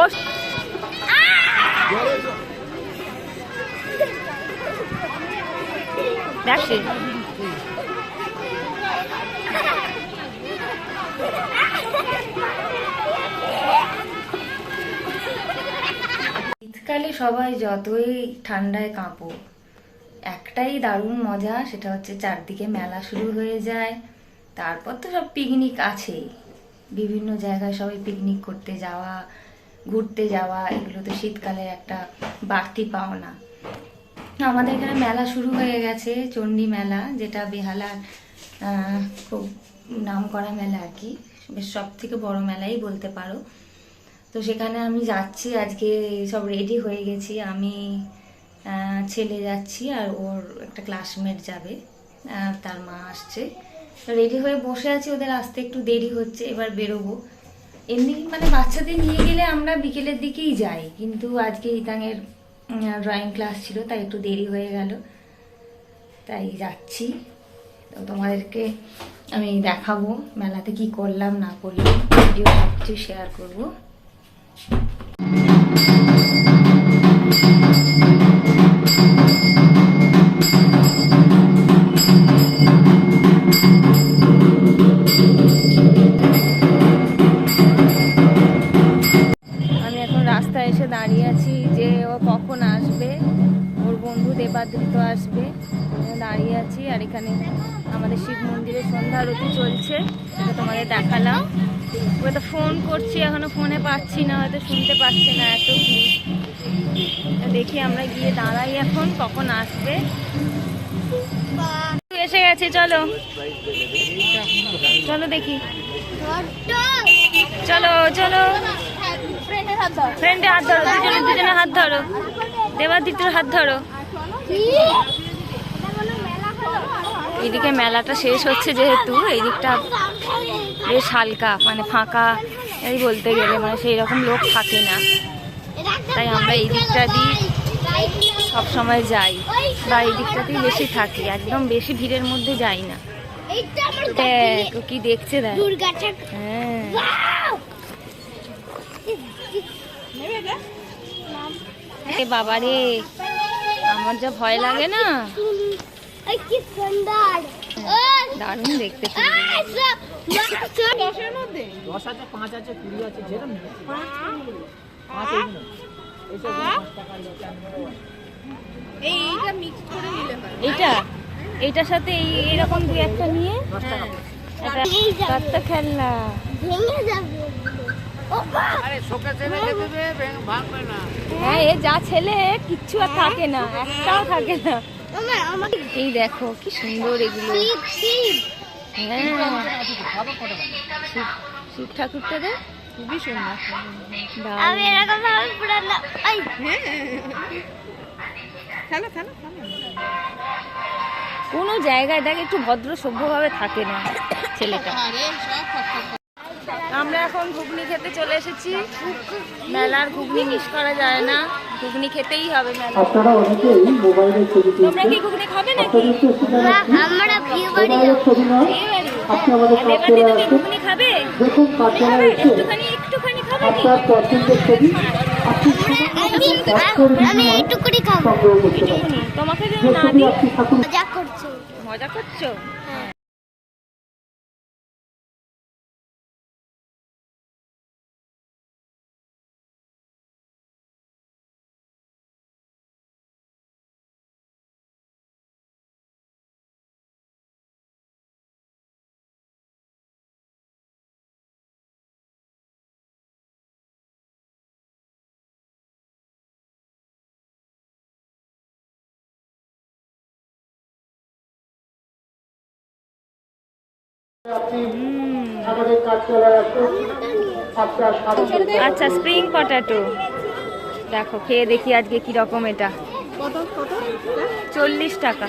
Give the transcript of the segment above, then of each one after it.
ও দেখছি শীতকালে সবাই যতই ঠান্ডায় কাঁপো, একটাই দারুণ মজা, সেটা হচ্ছে চারদিকে মেলা শুরু হয়ে যায়। তারপর তো সব পিকনিক আছেই। বিভিন্ন জায়গায় সবাই পিকনিক করতে যাওয়া ঘুরতে যাওয়া, এগুলো তো শীতকালে একটা বাড়তি পাওনা। আমাদের এখানে মেলা শুরু হয়ে গেছে, চণ্ডী মেলা, যেটা বেহালার খুব নাম করা মেলা আর কি। বেশ সব থেকে বড় মেলাই বলতে পারো। তো সেখানে আমি যাচ্ছি, আজকে সব রেডি হয়ে গেছি। আমি ছেলে যাচ্ছি আর ওর একটা ক্লাসমেট যাবে তার মা আসছে। রেডি হয়ে বসে আছি, ওদের আসতে একটু দেরি হচ্ছে, এবার বেরোবো। এমনি মানে বাচ্চাদের নিয়ে গেলে আমরা বিকেলের দিকেই যাই। কিন্তু আজকে ইতাঙের ড্রয়িং ক্লাস ছিল, তাই একটু দেরি হয়ে গেল। তাই যাচ্ছি। তো তোমাদেরকে আমি দেখাবো মেলাতে কি করলাম, না করলাম। ভিডিও সব কিছু শেয়ার করব। এখানে আমাদের শিব মন্দিরে সন্ধ্যা আরতি চলছে। এটা তোমাদের দেখালাম। তো ফোন করছি, এখনও ফোনে পাচ্ছি না, হয়তো শুনতে পাচ্ছি না এত দেখি আমরা গিয়ে দাঁড়াই এখন, কখন আসবে। এসে গেছে, চলো। চলো দেখি। চলো চলো। ফ্রেন্ডে হাত ধরো দুজনে দুজনে হাত ধরো। দেবাদিত্যর হাত ধরো। এদিকে মেলাটা শেষ হচ্ছে যেহেতু এই দিকটা বেশ হালকা মানে ফাঁকা এই বলতে গেলে মানে সেই রকম লোক থাকে না। তাই আমরা এই দিকটা দিয়ে সব সময় যাই, বা এই দিকটাতেই বেশি থাকি, একদম বেশি ভিড়ের মধ্যে যাই না। কি দেখছে, দেখ। হ্যাঁ। এ বাবা রে আমার যা ভয় লাগে না। দারুণ দেখতে ফুলগুলো। দশ আছে পাঁচ আছে কুড়ি আছে যেরকম নেবে। পাঁচ এইগুলো। এইসব দশ টাকা এইটা এইটার সাথে এই এরকম দুই একটা নিয়ে? এটা একটা খেলনা। ভেঙে যাবে। হ্যাঁ এ যা ছেলে কিচ্ছু আর থাকে না। একটাও থাকে না। এই দেখো কি সুন্দর এগুলো। হ্যাঁ। শিব শিব ঠাকুরটা দেখ খুবই সুন্দর। আমি এরকম ভাবে পুরানো আই। খেলো খেলো খেলো। কোনো জায়গায় দেখ একটু ভদ্র সভ্যভাবে থাকে না ছেলেটা। আমরা এখন ঘুগনি খেতে চলে এসেছি। মেলার ঘুগনি মিস করা যায় না। ঘুগনি খেতেই হবে মেলা আপনারা অনেকেই মোবাইলের ছবি তোমরা কি ঘুগনি খাবে নাকি? আমরা বিয়ে বাড়ি? আপনি আমাদের কাছে ঘুগনি খাবে? দেখুন একটুখানি একটুখানি খাবে কি? আপনার পছন্দের ছবি। আমি আমি এইটুকুনি খাব। তোমাকে না দিই। মজা করছ? মজা করছ? আপনি আচ্ছা স্প্রিং পটাটো দেখো খেয়ে দেখি আজকে কি রকম এটা। চল্লিশ টাকা।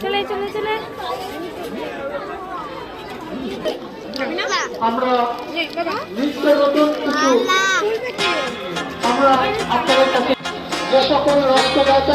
চলে চলে চলে। আমরা নিত্য নতুন কিছু। আমরা আপনাদের কাছে যে সকল রক্তদাতা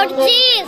করছিস?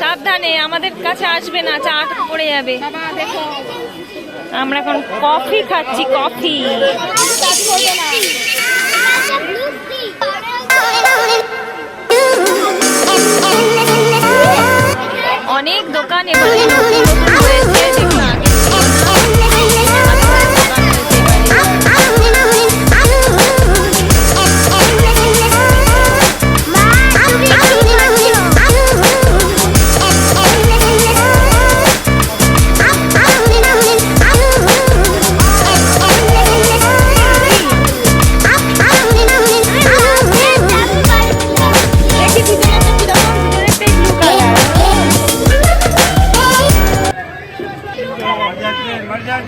সাবধানে, আমাদের কাছে আসবে না, চা পড়ে যাবে। আমরা এখন কফি খাচ্ছি, কফি। অনেক দোকান এবারে। ওরা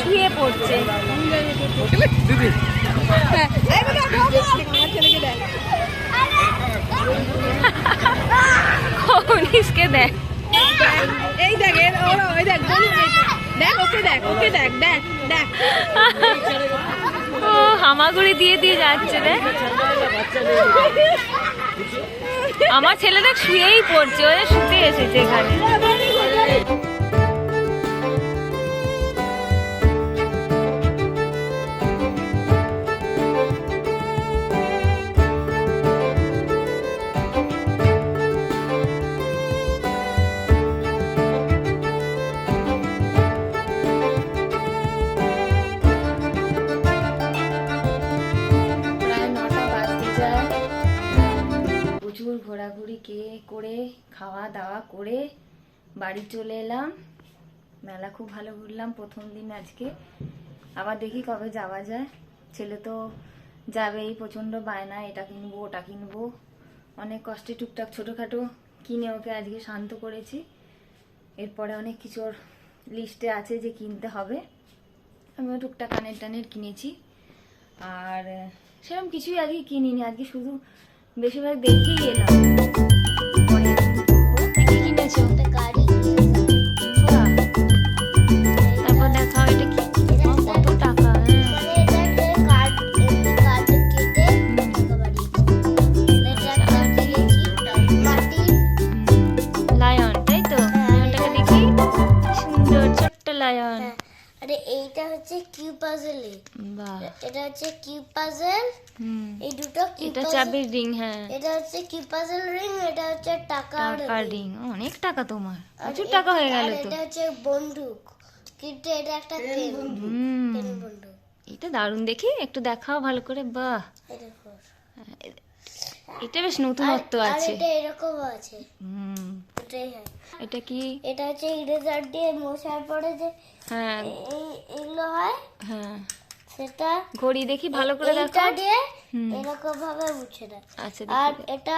শুয়ে পড়ছে দেখ। এই দেখ এর ওরা ওই দেখ বলি দেখ। ওকে দেখ ওকে দেখ দেখ দেখ। ও হামাগুড়ি দিয়ে দিয়ে যাচ্ছে রে। আমার ছেলে দেখ শুয়েই পড়ছে ওরা শুতে এসেছে এখানে। ঘোরাঘুরি কে করে খাওয়া দাওয়া করে বাড়ি চলে এলাম। মেলা খুব ভালো ঘুরলাম প্রথম দিন আজকে। আবার দেখি কবে যাওয়া যায়। ছেলে তো যাবেই, প্রচণ্ড বায়না, এটা কিনবো, ওটা কিনবো। অনেক কষ্টে টুকটাক ছোটোখাটো কিনে ওকে আজকে শান্ত করেছি। এরপরে অনেক কিছু ওর লিস্টে আছে যে কিনতে হবে। আমিও টুকটাক কানের টানের কিনেছি। আর সেরকম কিছুই আজকে কিনিনি। আজকে শুধু বেশিরভাগ দেখেই এলাম। পরে কিনেছো বাহ এটা হচ্ছে কিউ পাজেল হুম। এই দুটো কিউ এটা চাবির রিং হ্যাঁ। এটা হচ্ছে কিউ পাজেল রিং এটা হচ্ছে টাকার টাকার রিং অনেক টাকা তোমার। প্রচুর টাকা হয়ে গেল তো। এটা হচ্ছে বন্দুক। কিন্তু এটা একটা পেন বন্দুক। এটা দারুণ দেখি। একটু দেখাও ভালো করে। বাহ। এটা বেশ নতুনত্ব আছে। এটা এরকম আছে। হুম। হয়। এটা কি? এটা হচ্ছে ইরেজার দিয়ে মশার পরে যে হ্যাঁ। এই এগুলো হয়। হ্যাঁ। সেটা ঘড়ি দেখি ভালো করে দেখো। দিয়ে এরকম ভাবে মুছে দেয়। আচ্ছা আর এটা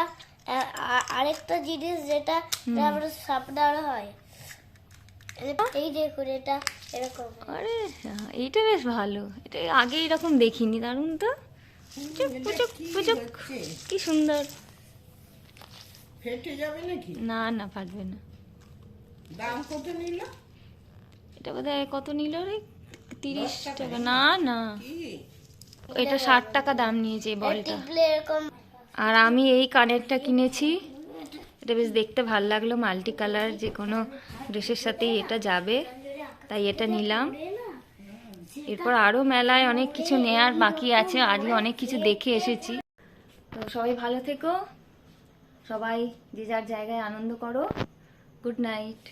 আরেকটা জিনিস যেটা হুম। তারপরে সাপনার হয়। এই দেখুন এটা এরকম। আরে এইটা বেশ ভালো। এটা আগে এরকম দেখিনি দারুণ তো। পুচুক পুচুক পুচুক কি সুন্দর। ফেটে যাবে নাকি? না না ফাটবে না। দাম কত নিল? এটা বোধহয় কত নিল রে? তিরিশ টাকা। না না। এটা ষাট টাকা দাম নিয়েছে এই বলটা। আর আমি এই কানেরটা কিনেছি। এটা বেশ দেখতে ভালো লাগল মাল্টি কালার যে কোনো ড্রেসের সাথেই এটা যাবে তাই এটা নিলাম। এরপর আরও মেলায় অনেক কিছু নেয়ার বাকি আছে আজকে অনেক কিছু দেখে এসেছি। তো সবাই ভালো থেকো। সবাই যে যার জায়গায় আনন্দ করো। Good night.